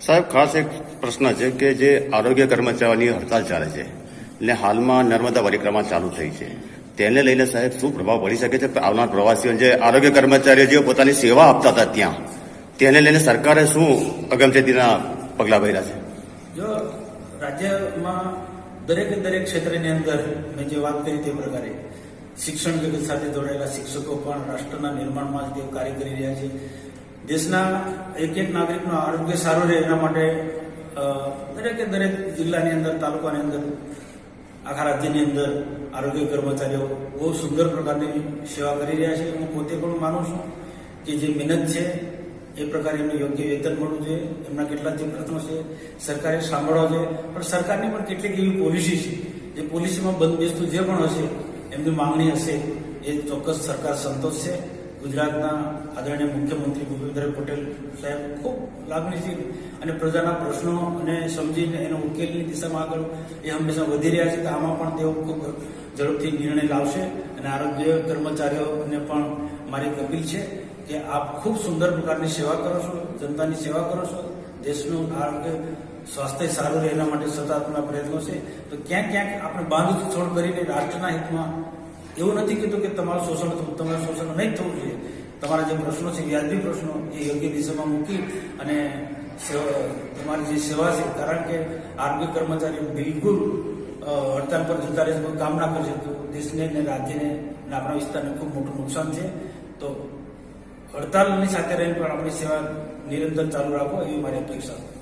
સાહેબ, ખાસ એક પ્રશ્ન છે કે જે આરોગ્ય કર્મચારીઓની હડતાલ ચાલે છે એટલે હાલમાં નર્મદા પરિક્રમા ચાલુ થઈ છે, તેને લઈને સાહેબ શું પ્રભાવ પડી શકે છે? આવનાર પ્રવાસીઓ જે આરોગ્ય કર્મચારીઓ જે પોતાની સેવા આપતા હતા ત્યાં, તેને લઈને સરકારે શું અગમચેતીના પગલાં ભર્યા છે? જો રાજ્યમાં દરેકે દરેક ક્ષેત્રની અંદર મેં જે વાત કરી તે પ્રકારે શિક્ષણ જગત સાથે જોડાયેલા શિક્ષકો પણ રાષ્ટ્રના નિર્માણમાં તેઓ કાર્ય કરી રહ્યા છે. દેશના એક એક નાગરિકનો આરોગ્ય સારું રહે એના માટે દરેકે દરેક જિલ્લાની અંદર, તાલુકાની અંદર, આખા રાજ્યની અંદર આરોગ્ય કર્મચારીઓ બહુ સુંદર પ્રકારની સેવા કરી રહ્યા છે. હું પોતે પણ માનું છું કે જે મહેનત છે, એ પ્રકારે એમને યોગ્ય વેતન મળવું જોઈએ. એમના કેટલા જે પ્રશ્નો છે, સરકારે સાંભળવા જોઈએ. પણ સરકારની પણ કેટલીક એવી પોલિસી છે, જે પોલિસીમાં બંધબેસતું જે પણ હશે, એમની માંગણી હશે, એ ચોક્કસ સરકાર સંતોષશે. ગુજરાતના આદરણીય મુખ્યમંત્રી ભૂપેન્દ્ર પટેલ સાહેબ ખૂબ લાગણીશીલ અને પ્રજાના પ્રશ્નો અને સમજીને એનો ઉકેલની દિશામાં આગળ એ હંમેશા વધી રહ્યા છે. તો આમાં પણ તેઓ ખૂબ ઝડપથી નિર્ણય લાવશે અને આરોગ્ય કર્મચારીઓને પણ મારી અપીલ છે કે આપ ખૂબ સુંદર પ્રકારની સેવા કરો છો, જનતાની સેવા કરો છો, દેશનું આરોગ્ય, સ્વાસ્થ્ય સારું રહેવા માટે સતત પ્રયત્નો છે. તો ક્યાંક ક્યાંક આપણે બાંધ છોડ કરીને રાષ્ટ્રના હિતમાં એવું નથી કીધું કે તમારું શોષણ તમારું શોષણ નહીં થવું જોઈએ. તમારા જે પ્રશ્નો છે, વ્યાજબી પ્રશ્નો, એ યોગ્ય દિશામાં મૂકી અને તમારી જે સેવા છે, કારણ કે આરોગ્ય કર્મચારીઓ બિલકુલ હડતાલ પર જતા રહેશે કોઈ કામ ના કરી તો દેશને ને રાજ્યને અને આપણા વિસ્તારને ખૂબ મોટું નુકસાન છે. તો હડતાલની સાથે રહીને પણ આપણી સેવા નિરંતર ચાલુ રાખો, એવી મારી અપેક્ષા છે.